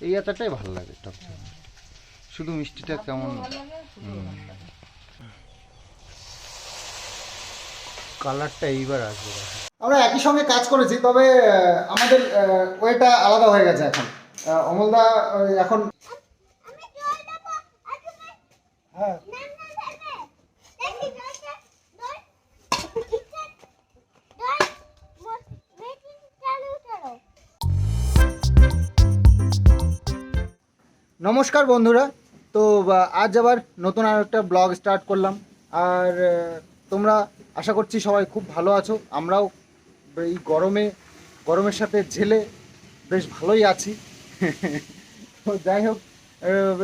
এই আচারটাই ভালো লাগে টক শুধু মিষ্টিটা কেমন? কালারটা এইবার আসবে। আমরা একই সঙ্গে কাজ করেছি তবে আমাদের ওয়েটা আলাদা হয়ে গেছে এখন। অমলদা এখন হ্যাঁ। নমস্কার বন্ধুরা। তো আজ আবার নতুন আর একটা ব্লগ স্টার্ট করলাম। আর তোমরা আশা করছি সবাই খুব ভালো আছো। আমরাও এই গরমে, গরমের সাথে ঝেলে বেশ ভালোই আছি। তো যাই হোক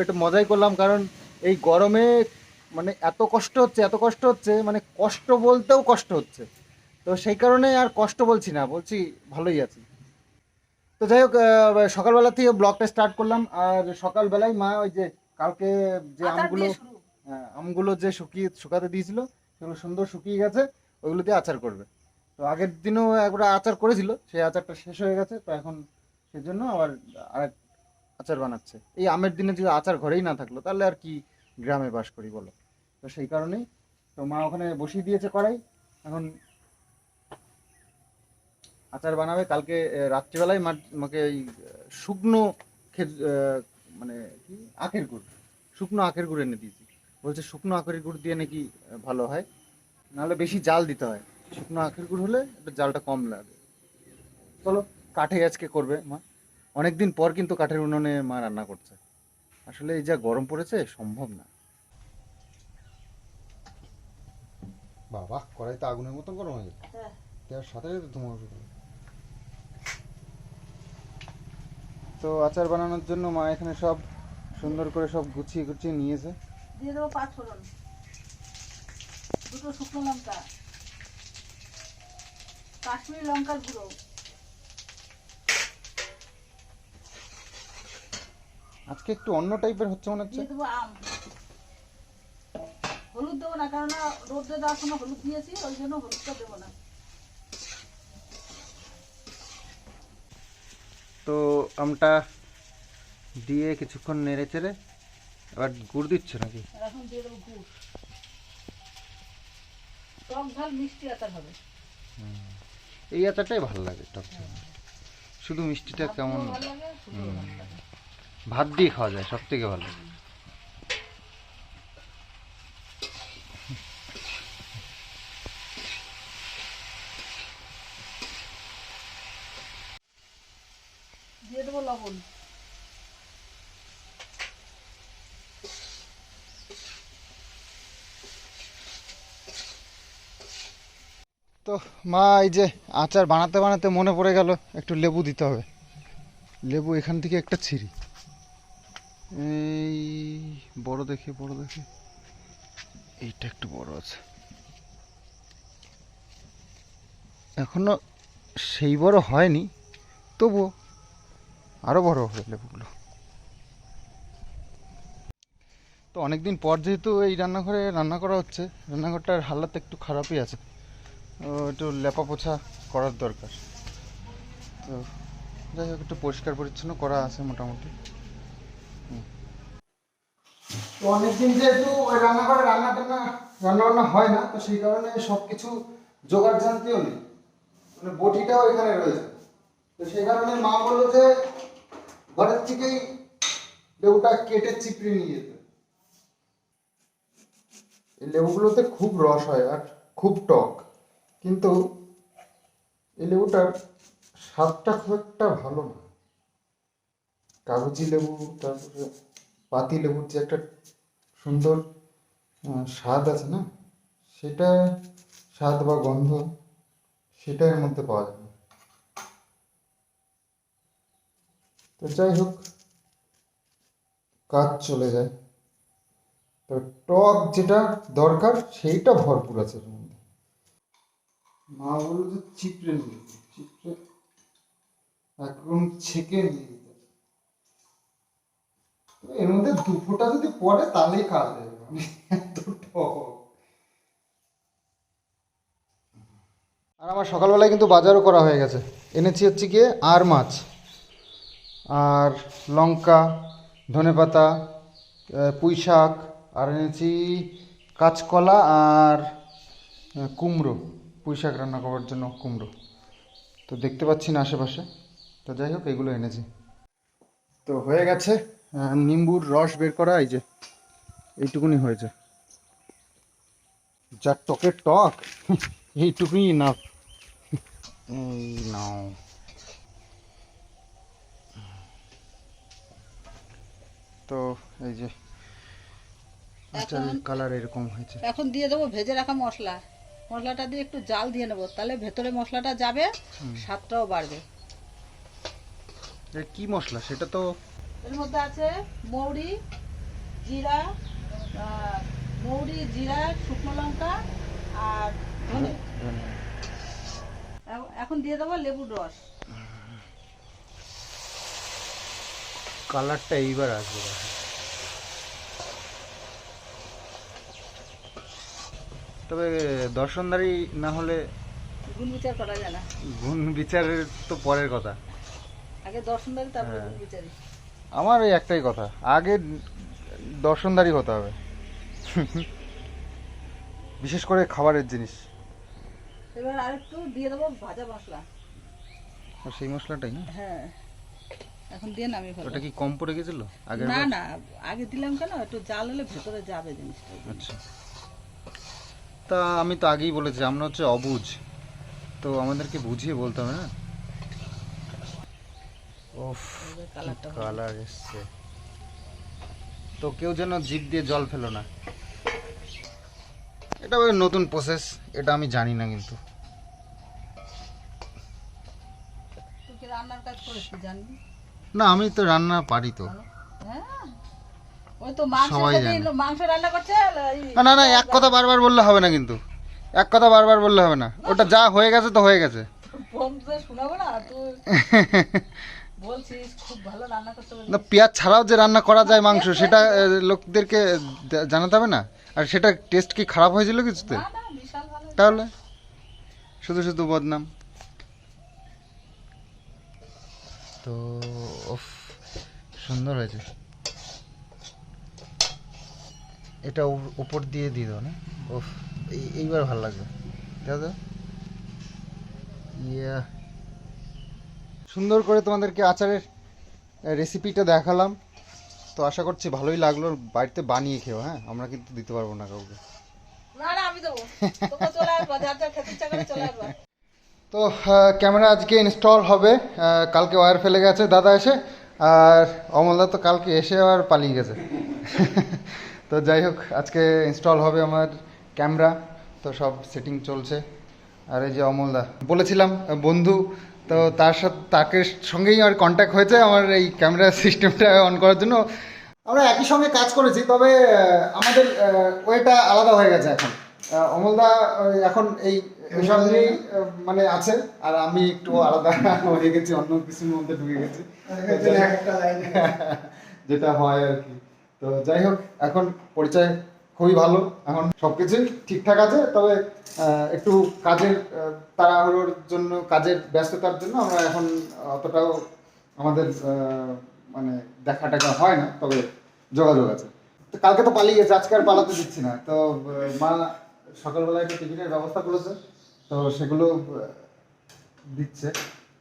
একটু মজাই করলাম কারণ এই গরমে মানে এত কষ্ট হচ্ছে, এত কষ্ট হচ্ছে মানে কষ্ট বলতেও কষ্ট হচ্ছে। তো সেই কারণে আর কষ্ট বলছি না, বলছি ভালোই আছি। তো যাই হোক সকালবেলা থেকে ব্লগটা স্টার্ট করলাম আর সকালবেলায় মা ওই যে কালকে যে আমগুলো হ্যাঁ, আমগুলো যে শুকিয়ে শুকাতে দিয়েছিল সেগুলো সুন্দর শুকিয়ে গেছে ওইগুলো দিয়ে আচার করবে। তো আগের দিনও একবার আচার করেছিল সেই আচারটা শেষ হয়ে গেছে তো এখন সেজন্য আবার আরেক আচার বানাচ্ছে। এই আমের দিনে যদি আচার ঘরেই না থাকল তাহলে আর কি গ্রামে বাস করি বলো? তো সেই কারণেই তো মা ওখানে বসিয়ে দিয়েছে কড়াই এখন আচার বানাবে কালকে রাত্রিবেলায় আমাকে এই শুকনো খেজ- আহ, মানে কি? আখের গুড়। শুকনো আখের গুড় এনে দিয়েছি। বলছে শুকনো আখের গুড় দিয়ে নাকি ভালো হয়। নাহলে বেশি জাল দিতে হয়। শুকনো আখের গুড় হলে একটু জালটা কম লাগে। চলো কাঠে আজকে করবে মা। অনেকদিন পর কিন্তু কাঠের উনুনে মা রান্না করছে। আসলে এই যা গরম পড়েছে সম্ভব না। বাবা কড়াই তো আগুনের মতন গরম হয়ে যায় দেওয়ার সাথে সাথে ধোঁয়া উঠে গেল। তো আচার বানানোর জন্য মা এখানে সব সুন্দর করে সব গুছিয়ে গুছিয়ে নিয়েছে। দিয়ে দেবো পাঁচ ফোড়ন। দুটো শুকনো লঙ্কা। কাশ্মীরি লঙ্কার গুঁড়ো। আজকে একটু অন্য টাইপের হচ্ছে মনে হচ্ছে। দিয়ে দেবো আম। হলুদ দেবো না কেননা রোদ্রে দেওয়ার সময় হলুদ দিয়েছি ওই জন্য হলুদটা দেবো না। তো আমটা দিয়ে কিছুক্ষণ নেড়ে চেড়ে এবার গুড় দিচ্ছ নাকি? আর এখন দিয়ে দেবো গুড়। টক ঝাল মিষ্টি আচার হবে। এই আচারটাই ভালো লাগে টক ঝাল। শুধু মিষ্টিটা কেমন ভাত দিয়ে খাওয়া যায় সব থেকে ভালো দিয়ে দেবো লবণ তো মা, এই যে আচার বানাতে বানাতে মনে পড়ে গেল, একটু লেবু দিতে হবে। লেবু এখান থেকে একটা ছিঁড়ি। এই বড় দেখে বড় দেখে। এইটা একটু বড় আছে। এখনও সেই বড় হয়নি তবুও আরও বড় হবে লেবুগুলো। তো অনেকদিন পর যেহেতু এই রান্নাঘরে রান্না করা হচ্ছে, রান্নাঘরটার হালাত একটু খারাপই আছে। একটু লেপা পোছা করার দরকার। তো যাই হোক, একটু পরিষ্কার পরিচ্ছন্ন করা আছে মোটামুটি। তো অনেকদিন যেহেতু ওই রান্নাঘরে রান্না টান্না রান্না বান্না হয় না, তো সেই কারণে সব কিছু জোগাড় জানতেও নেই। মানে বটিটাও এখানে রয়েছে। তো সেই কারণে মা বলল যে ঘরের থেকেই লেবুটা কেটে চিপড়ে নিয়ে যেতে। এই লেবুগুলোতে খুব রস হয় আর খুব টক। কিন্তু এই লেবুটার স্বাদটা খুব একটা ভালো না। কাগজি লেবু, তারপরে পাতি লেবুর যে একটা সুন্দর স্বাদ আছে না, সেটা স্বাদ বা গন্ধ সেটা এর মধ্যে পাওয়া না। তো যাই হোক, কাজ চলে যায়। তো টক যেটা দরকার, সেইটা ভরপুর আছে মা বলল যে চিপড়ে নিয়ে। চিপড়ে একদম ছেঁকে নিয়ে যেতে। তো এর মধ্যে দু যদি পড়ে, তাহলেই হয়ে যাবে। মানে আর আমার সকালবেলায় কিন্তু বাজারও করা হয়ে গেছে। এনেছি হচ্ছে গিয়ে আর মাছ, আর লঙ্কা ধনেপাতা পুঁই শাক, আর এনেছি কাঁচকলা আর কুমড়ো। পুঁই শাক রান্না করার জন্য কুমড়ো। তো দেখতে পাচ্ছি না আশেপাশে। তো যাই হোক এগুলো এনেছি। তো হয়ে গেছে নিম্বুর রস বের করা এই যে এইটুকুনি হয়েছে। যা টকের টক এইটুকুনি না এই নাও। তো এই যে আচারের কালার এরকম হয়েছে। এখন দিয়ে দেবো ভেজে রাখা মশলা। মশলাটা দিয়ে একটু জাল দিয়ে নেব। তাহলে ভেতরে মশলাটা যাবে স্বাদটাও বাড়বে। কি মশলা? সেটা তো এর মধ্যে আছে মৌরি জিরা মৌরি জিরা শুকনো লঙ্কা আর ধনে। এখন দিয়ে দেবো লেবুর রস। কালারটা এইবার আসবে তবে দর্শনদারি না হলে গুণ বিচার করা যায় না। গুণ বিচারের তো পরের কথা। আগে দর্শনদারি তারপরে হ্যাঁ। গুণ বিচারি। আমার এই একটাই কথা আগে দর্শনদারি হতে হবে। বিশেষ করে খাবারের জিনিস। এবার আরেকটু দিয়ে দেবো ভাজা মশলা। সেই মশলাটাই না? হ্যাঁ। এখন দিয়ে নামিয়ে ফেলব। ওটা কি কম পড়ে গেছিল? আগে না না আগে দিলাম কেন? একটু জাল হলে ভেতরে যাবে জিনিসটা। আচ্ছা। তা আমি তো আগেই বলেছি আমরা হচ্ছে অবুঝ। তো আমাদেরকে বুঝিয়ে বলতে হবে না? ওফ কালার এসছে। তো কেউ যেন জিভ দিয়ে জল ফেলো না। এটা নতুন প্রসেস এটা আমি জানি না কিন্তু। না আমি তো রান্না পারি তো। হ্যাঁ? সবাই জানে। না না না এক কথা বারবার বললে হবে না কিন্তু। এক কথা বারবার বললে হবে না। ওটা যা হয়ে গেছে তো হয়ে গেছে। না তুই বলছিস খুব ভালো রান্না করতে পারিস না পেঁয়াজ ছাড়াও যে রান্না করা যায় মাংস সেটা লোকদেরকে জানাতে হবে না? আর সেটা টেস্ট কি খারাপ হয়েছিল কিছুতে? না না বিশাল ভালো। তাহলে? শুধু শুধু বদনাম। তো উফ সুন্দর হয়েছে। এটা উপর দিয়ে দিয়ে দাও না? এই- এইবার ভালো লাগবে। দাদা ইয়া। সুন্দর করে তোমাদেরকে আচারের রেসিপিটা দেখালাম। তো আশা করছি ভালোই লাগল। বাড়িতে বানিয়ে খেও হ্যাঁ? আমরা কিন্তু দিতে পারব না কাউকে। তো ক্যামেরা আজকে ইনস্টল হবে। কালকে ওয়্যার ফেলে গেছে দাদা এসে। আর অমলদা তো কালকে এসে আবার পালিয়ে গেছে। তো যাই হোক আজকে ইনস্টল হবে আমার ক্যামেরা তো সব সেটিং চলছে। আর এই যে অমলদা বলেছিলাম বন্ধু তো তার সাথে তাকে সঙ্গেই আর কন্ট্যাক্ট হয়েছে আমার এই ক্যামেরা সিস্টেমটা অন করার জন্য। আমরা একই সঙ্গে কাজ করেছি তবে আমাদের ওয়েটা আলাদা হয়ে গেছে এখন। অমলদা এখন এই এসব নিয়েই মানে আছে আর আমি একটু আলাদা হয়ে গেছি অন্য কিছুর মধ্যে ঢুকে গেছি। যেটা হয় আর কি। তো যাই হোক, এখন পরিচয় খুবই ভালো। এখন সবকিছুই ঠিকঠাক আছে, তবে একটু কাজের তাড়াহুড়োর জন্য, কাজের ব্যস্ততার জন্য আমরা এখন অতটাও আমাদের মানে দেখা টাকা হয় না, তবে যোগাযোগ আছে। তো কালকে তো পালিয়ে গেছে, আজকে আর পালাতে দিচ্ছি না। তো মা সকালবেলা একটু টিফিনের ব্যবস্থা করেছে, তো সেগুলো দিচ্ছে।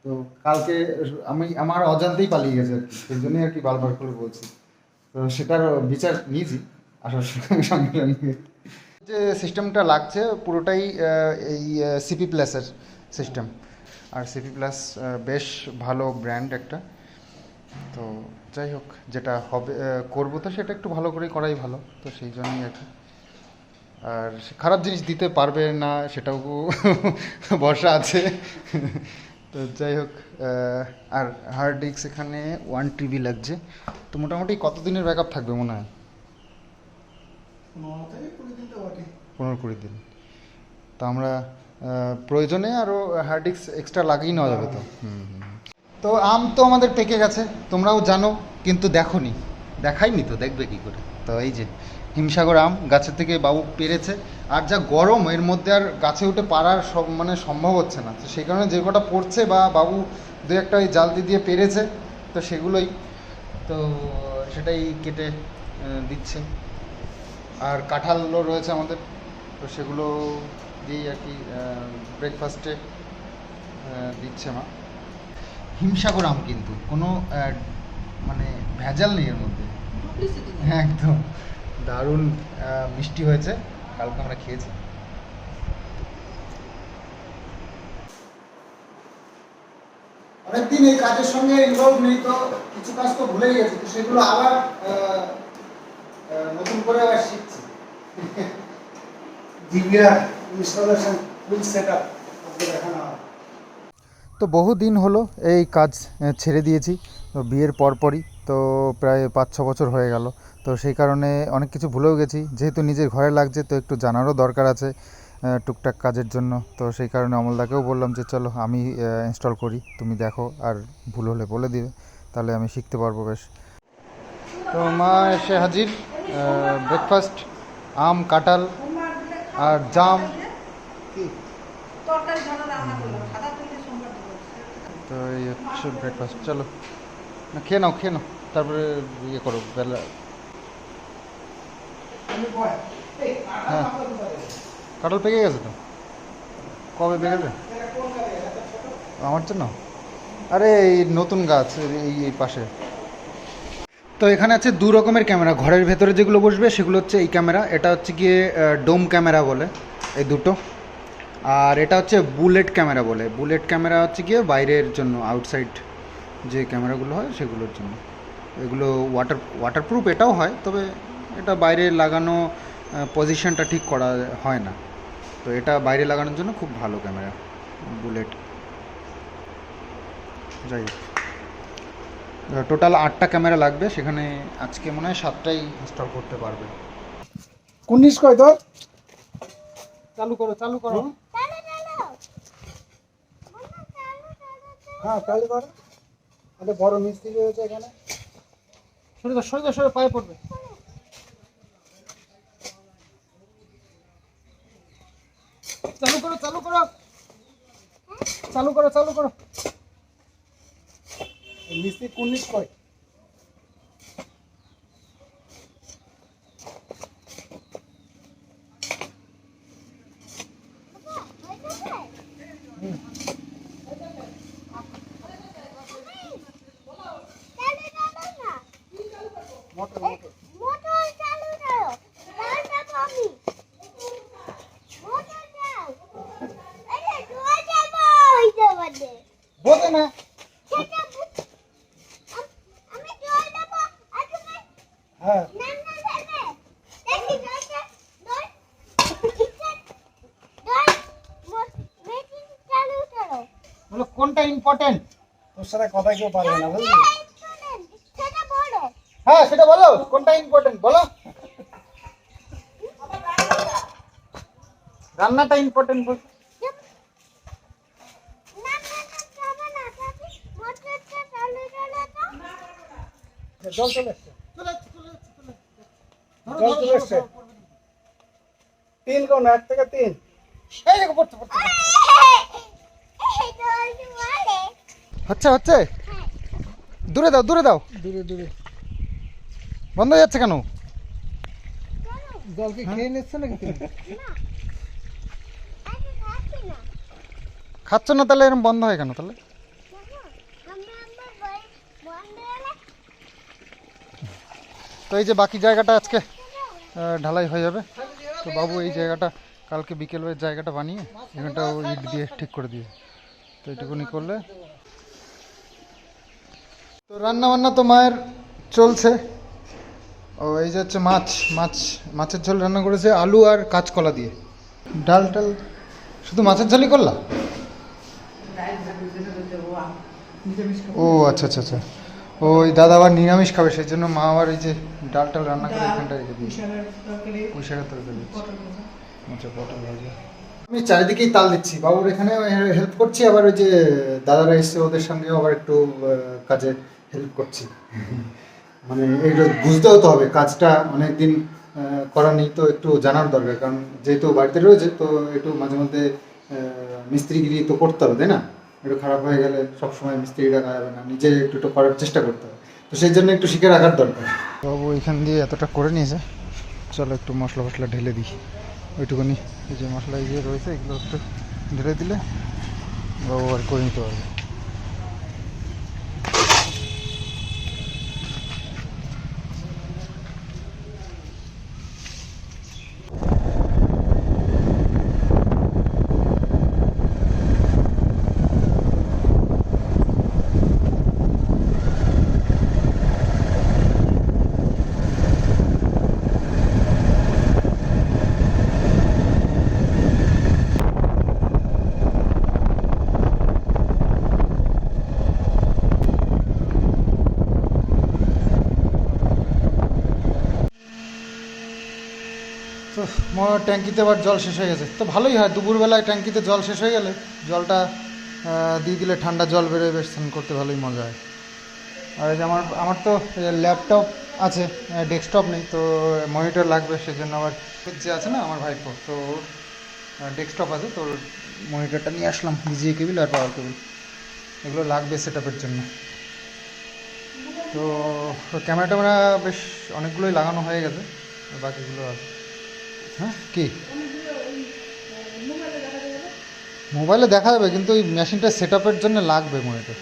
তো কালকে আমি, আমার অজান্তেই পালিয়ে গেছে আর কি, সেই জন্যই আর কি বারবার করে বলছি। তো সেটার বিচার নিয়েছি আসার। যে সিস্টেমটা লাগছে, পুরোটাই এই সিপি প্লাসের সিস্টেম। আর সিপি প্লাস বেশ ভালো ব্র্যান্ড একটা। তো যাই হোক, যেটা হবে করব তো সেটা একটু ভালো করেই করাই ভালো, তো সেই জন্যই আর কি। আর খারাপ জিনিস দিতে পারবে না, সেটাও ভরসা আছে। তো যাই হোক আর হার্ড ডিস্ক এখানে ওয়ান টিবি লাগছে। তো মোটামুটি কত কতদিনের ব্যাকআপ থাকবে মনে হয়? পনেরো কুড়ি দিন তো আমরা প্রয়োজনে আরও হার্ড ডিস্ক এক্সট্রা লাগিয়ে নেওয়া যাবে তো। তো আম তো আমাদের পেকে গেছে তোমরাও জানো কিন্তু দেখোনি। দেখাইনি তো দেখবে কি করে? তো এই যে হিমসাগর আম গাছের থেকে বাবু পেরেছে। আর যা গরম এর মধ্যে আর গাছে উঠে পারার সব মানে সম্ভব হচ্ছে না। তো সেই কারণে যে কটা পড়ছে বা বাবু দু একটা ওই জালদি দিয়ে পেরেছে তো সেগুলোই তো সেটাই কেটে দিচ্ছে। আর কাঁঠালও রয়েছে আমাদের তো সেগুলো দিয়েই আর কি ব্রেকফাস্টে দিচ্ছে মা। হিমসাগর আম কিন্তু কোনো মানে ভেজাল নেই এর মধ্যে। একদম। দারুণ আহ, মিষ্টি হয়েছে। কালকে আমরা খেয়েছি। অনেকদিন এই কাজের সঙ্গে ইনভলভ নেই তো কিছু কাজ তো ভুলে গেছি তো সেগুলো আবার নতুন করে আবার শিখছি। installation full setup আপনাকে দেখানো তো বহু দিন হলো এই কাজ ছেড়ে দিয়েছি তো বিয়ের পরপরই তো প্রায় পাঁচ ছ বছর হয়ে গেল। তো সেই কারণে অনেক কিছু ভুলেও গেছি। যেহেতু নিজের ঘরে লাগছে তো একটু জানারও দরকার আছে টুকটাক কাজের জন্য। তো সেই কারণে অমলদাকেও বললাম যে চলো আমি ইনস্টল করি। তুমি দেখো আর ভুল হলে বলে দিবে। তাহলে আমি শিখতে পারব বেশ। তো মা এসে হাজির ব্রেকফাস্ট আম কাঁঠাল আর জাম। তো এই হচ্ছে ব্রেকফাস্ট চলো না খেয়ে নাও খেয়ে নাও। তারপরে ইয়ে করো বেলা হ্যাঁ। কাঁঠাল পেকে গেছে তো? কবে পেকেছে আমার জন্য? আরে এই নতুন গাছ এই এই পাশে। তো এখানে আছে দু রকমের ক্যামেরা। ঘরের ভেতরে যেগুলো বসবে সেগুলো হচ্ছে এই ক্যামেরা। এটা হচ্ছে গিয়ে ডোম ক্যামেরা বলে এই দুটো। আর এটা হচ্ছে বুলেট ক্যামেরা বলে। বুলেট ক্যামেরা হচ্ছে গিয়ে বাইরের জন্য আউটসাইড যে ক্যামেরাগুলো হয় সেগুলোর জন্য। এগুলো ওয়াটার ওয়াটারপ্রুফ এটাও হয় তবে এটা বাইরে লাগানো পজিশনটা ঠিক করা হয় না। তো এটা বাইরে লাগানোর জন্য খুব ভালো ক্যামেরা বুলেট। যাই টোটাল আটটা ক্যামেরা লাগবে সেখানে আজকে মনে হয় সাতটাই ইনস্টল করতে পারবে। উনিশ কয় তোর? চালু করো চালু করো। হ্যাঁ তাহলে কর। বড় মিস্ত্রি রয়েছে এখানে। সরে সরে সরে পায়ে পড়বে। চালু করো। চালু করো চালু করো। চালু করো। এই মিস্ত্রি উনিশ কয় মোটর মোটর মোটর চালু করো তারটা পাবি মোটর চাল আরে জোর যাব হইতে পারে বোঝে না সেটা বু- আম- আমি জোর যাব আর তুমি হ্যাঁ না না যাবে দেখি জোরটা জোর ইচ্ছা জোর মেশিন চালু করো বলো কোনটা ইম্পর্টেন্ট তোর সাথে কথা কেউ পারবে না বুঝলি হ্যাঁ সেটা বলো কোনটা ইম্পর্টেন্ট বলো রান্নাটা ইম্পর্টেন্ট বল না না না যাবে না তাতে মোটরটা চালু করো তো জল চলে জল চলে এসছে তিন কোন এক থেকে তিন এই দেখো পড়তে পড়তে হচ্ছে হচ্ছে? দূরে দাও দূরে দাও। দূরে দূরে। বন্ধ হয়ে যাচ্ছে কেন? জল কি খেয়ে নিচ্ছ নাকি খাচ্ছি না তাহলে এরকম বন্ধ হয় কেন তাহলে? তো এই যে বাকি জায়গাটা আজকে ঢালাই হয়ে যাবে। তো বাবু এই জায়গাটা কালকে বিকেলের জায়গাটা বানিয়ে এখানটাও ইট দিয়ে ঠিক করে দিয়ে তো এইটুকুনি করলে তো রান্না বান্না তো মায়ের চলছে। ও, এই যে হচ্ছে মাছ মাছ, মাছের ঝোল রান্না করেছে আলু আর কাঁচকলা দিয়ে। ডাল টাল, শুধু মাছের ঝোলই করলা? ও আচ্ছা আচ্ছা আচ্ছা। ওই দাদা আবার নিরামিষ খাবে, সেই জন্য মা আবার এই যে ডাল টাল রান্না করে এখানটা রেখে দিয়েছে। আচ্ছা পটল আমি চারিদিকেই তাল দিচ্ছি। বাবুর এখানে হেল্প করছি, আবার ওই যে দাদারা এসছে ওদের সঙ্গেও আবার একটু কাজে হেল্প করছি। মানে এগুলো বুঝতেও তো হবে, কাজটা অনেক দিন করা নেই তো একটু জানার দরকার, কারণ যেহেতু বাড়িতে রয়েছে, তো একটু মাঝে মধ্যে মিস্ত্রিগিরি তো করতে হবে, তাই না? একটু খারাপ হয়ে গেলে সবসময় মিস্ত্রি রাখা যাবে না, নিজে একটু একটু করার চেষ্টা করতে হবে। তো সেই জন্য একটু শিখে রাখার দরকার। বাবু, এখান দিয়ে এতটা করে নিয়েছে। চলো একটু মশলা ফসলা ঢেলে দিই। ওইটুকুনি, এই যে মশলা যে রয়েছে, এগুলো একটু ঢেলে দিলে বাবু আর করে নিতে পারবে মনে ট্যাঙ্কিতে আবার জল শেষ হয়ে গেছে। তো ভালোই হয়, দুপুরবেলায় ট্যাঙ্কিতে জল শেষ হয়ে গেলে জলটা দিয়ে দিলে ঠান্ডা জল বেরোয়, বেশ স্নান করতে ভালোই মজা হয়। আর এই যে আমার আমার তো ল্যাপটপ আছে ডেস্কটপ নেই, তো মনিটর লাগবে, সেজন্য আবার যে আছে না, আমার ভাইপো, তো ডেস্কটপ আছে, তো মনিটরটা নিয়ে আসলাম বিজিএ কেবিল আর পাওয়ার কেবিল। এগুলো লাগবে সেট জন্য। তো ক্যামেরা ট্যামেরা বেশ অনেকগুলোই লাগানো হয়ে গেছে, বাকিগুলো আছে। হ্যাঁ কি? মোবাইলে দেখা যাবে কিন্তু ওই মেশিনটা সেট আপের জন্য লাগবে মনিটর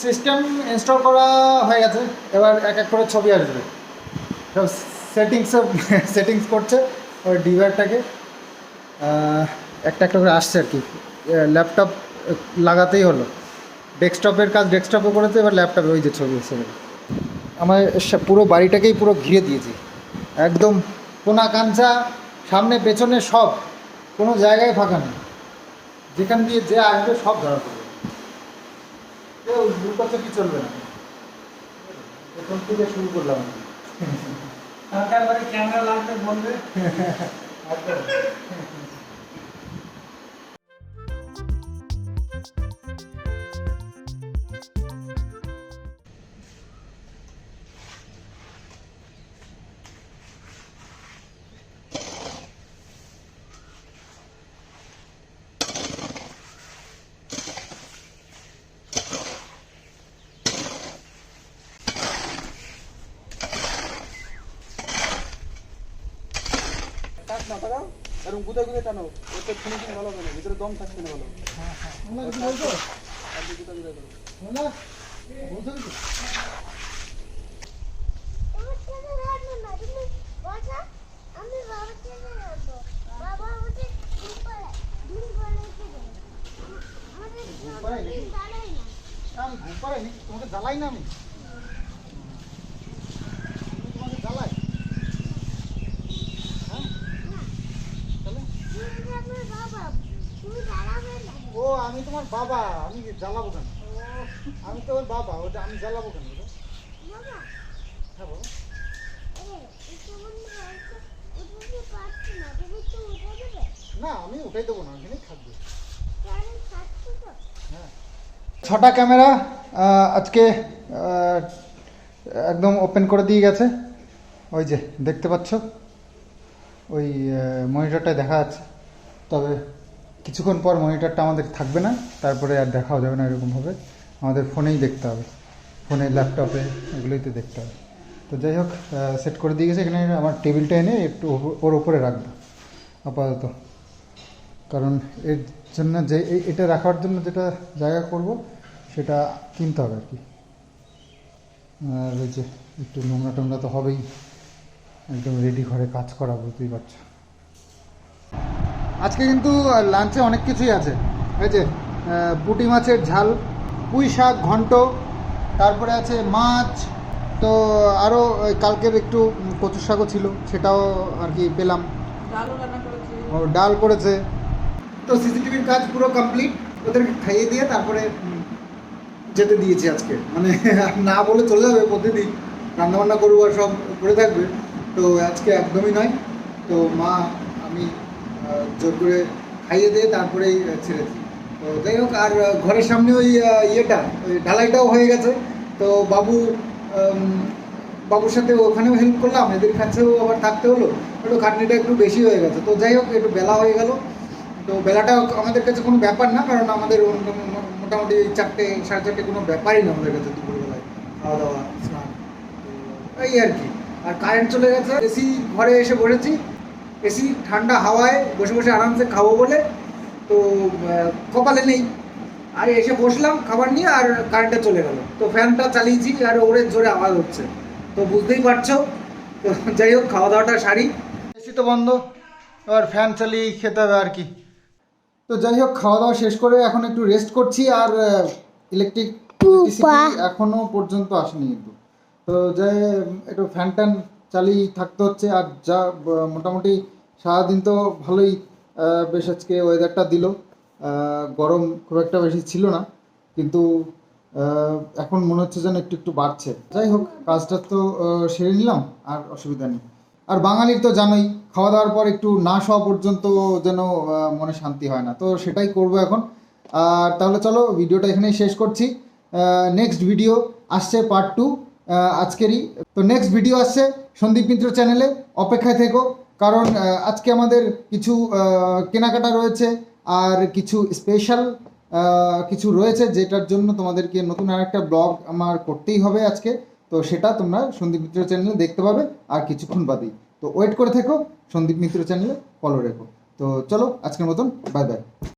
সিস্টেম ইনস্টল করা হয়ে গেছে। এবার এক এক করে ছবি আসবে। সব সেটিংস সেটিংস করছে ওই ডিভাইডটাকে একটা একটা করে আসছে আর কি। ল্যাপটপ লাগাতেই হলো। ডেস্কটপের কাজ ডেস্কটপে করেছে এবার ল্যাপটপে ওই যে ছবি এসে আমার পুরো বাড়িটাকেই পুরো ঘিরে দিয়েছি। একদম কোনা কাঞ্চা সামনে পেছনে সব কোনো জায়গায় ফাঁকা নেই। যেখান দিয়ে যে আসবে সব ধরা পড়বে। কেউ কি চলবে না। প্রথম থেকে শুরু করলাম ক্যামেরা লাগবে বলবে। না পারাও এরকম গুদে গুদে টানো। ওতে ফিনিশিং ভালো হবে না ভিতরে দম থাকছে না ভালো। গুদে গুদে করো তোমরা বলছো কিছু? তোমার ছেলে রাখবে না তুমি বসা আমি বাবার ছেলে রাখব বাবা আমাকে ঘুম পাড়ায় ঘুম পাড়াইতে দেয় আমাদের ঘুম পাড়ায় নাকি? ঘুম পাড়ায় না আমি ঘুম পাড়াইনি তোমাকে জ্বালাই না আমি তোমাকে জ্বালাই হ্যাঁ তাহলে তুমি আমার বাবা তুমি দাঁড়াবে না ও আমি তোমার বাবা আমি জ্বালাবো কেন? আমি তোমার বাবা ওটা আমি জ্বালাবো কেন? হ্যাঁ না আমি উঠাই দেবো না এখানেই থাকবে। কারণ ছটা ক্যামেরা আজকে একদম ওপেন করে দিয়ে গেছে। ওই যে দেখতে পাচ্ছ? ওই মনিটরটায় দেখা যাচ্ছে। তবে কিছুক্ষণ পর মনিটরটা আমাদের থাকবে না, তারপরে আর দেখাও যাবে না এরকমভাবে আমাদের ফোনেই দেখতে হবে। ফোনে ল্যাপটপে এগুলোইতে দেখতে হবে। তো যাই হোক সেট করে দিয়ে গেছে, এখানে আমার টেবিলটা এনে একটু ওর ওপরে রাখব, আপাতত। কারণ এর জন্য যে এটা রাখার জন্য যেটা জায়গা করব, সেটা কিনতে হবে আর কি। আর ওই যে, একটু নোংরা টোংরা তো হবেই। একদম রেডি ঘরে কাজ করা বুঝতেই পারছ। আজকে কিন্তু লাঞ্চে অনেক কিছুই আছে। এই যে পুঁটি মাছের ঝাল পুঁই শাক ঘন্ট তারপরে আছে মাছ তো আরও কালকের একটু কচুর শাকও ছিল সেটাও আর কি পেলাম। ও ডাল করেছে। তো সিসিটিভির কাজ পুরো কমপ্লিট ওদেরকে খাইয়ে দিয়ে তারপরে যেতে দিয়েছি আজকে। মানে না বলে চলে যাবে প্রতিদিন। রান্নাবান্না করব আর সব করে থাকবে। তো আজকে একদমই নয়। তো মা আমি জোর করে খাইয়ে দিয়ে তারপরেই আহ, ছেড়েছি তো যাই হোক আর ঘরের সামনে ওই ইয়েটা ওই ঢালাইটাও হয়ে গেছে। তো বাবু বাবুর সাথে ওখানেও হেল্প করলাম এদের কাছেও আবার থাকতে হলো একটু খাটনিটা একটু বেশি হয়ে গেছে। তো যাই হোক একটু বেলা হয়ে গেল। তো বেলাটা আমাদের কাছে কোনো ব্যাপার না কারণ আমাদের মোটামুটি- মোটামুটি চারটে সাড়ে চারটে কোনো ব্যাপারই না আমাদের কাছে দুপুরবেলায়। খাওয়া দাওয়া স্নান এই আর কি। আর কারেন্ট চলে গেছে এসি ঘরে এসে বসেছি। এসি ঠান্ডা হাওয়ায় বসে বসে আরামসে খাব বলে তো কপালে নেই। আর এসে বসলাম খাবার নিয়ে আর কারেন্টটা চলে গেল। তো ফ্যানটা চালিয়েছি আর ওরে জোরে আওয়াজ হচ্ছে। তো বুঝতেই পারছ। তো যাই হোক খাওয়া দাওয়াটা সারি। এসি তো বন্ধ এবার ফ্যান চালিয়ে খেতে হবে আর কি। তো যাই হোক খাওয়া দাওয়া শেষ করে এখন একটু রেস্ট করছি আর ইলেকট্রিক এখনও পর্যন্ত আসেনি কিন্তু। তো যাই একটু ফ্যান ট্যান চালিয়ে থাকতে হচ্ছে। আর যা মোটামুটি সারাদিন তো ভালোই বেশ আজকে ওয়েদারটা দিল। গরম খুব একটা বেশি ছিল না। কিন্তু এখন মনে হচ্ছে যেন একটু একটু বাড়ছে। যাই হোক, কাজটা তো সেরে নিলাম, আর অসুবিধা নেই। আর বাঙালির তো জানোই খাওয়া দাওয়ার পর একটু না শোয়া পর্যন্ত যেন মনে শান্তি হয় না। তো সেটাই করব এখন। আর তাহলে চলো, ভিডিওটা এখানেই শেষ করছি। নেক্সট ভিডিও আসছে পার্ট টু আজকেরই। তো নেক্সট ভিডিও আসছে সন্দীপ মিত্র চ্যানেলে অপেক্ষায় থেকো, কারণ আজকে আমাদের কিছু কেনাকাটা রয়েছে আর কিছু স্পেশাল কিছু রয়েছে যেটার জন্য তোমাদেরকে নতুন আর একটা ব্লগ আমার করতেই হবে আজকে। তো সেটা তোমরা সন্দীপ মিত্র চ্যানেলে দেখতে পাবে আর কিছুক্ষণ বাদেই। তো ওয়েট করে থেকো, সন্দীপ মিত্র চ্যানেলে ফলো রেখো। তো চলো, আজকের মতন বাই বাই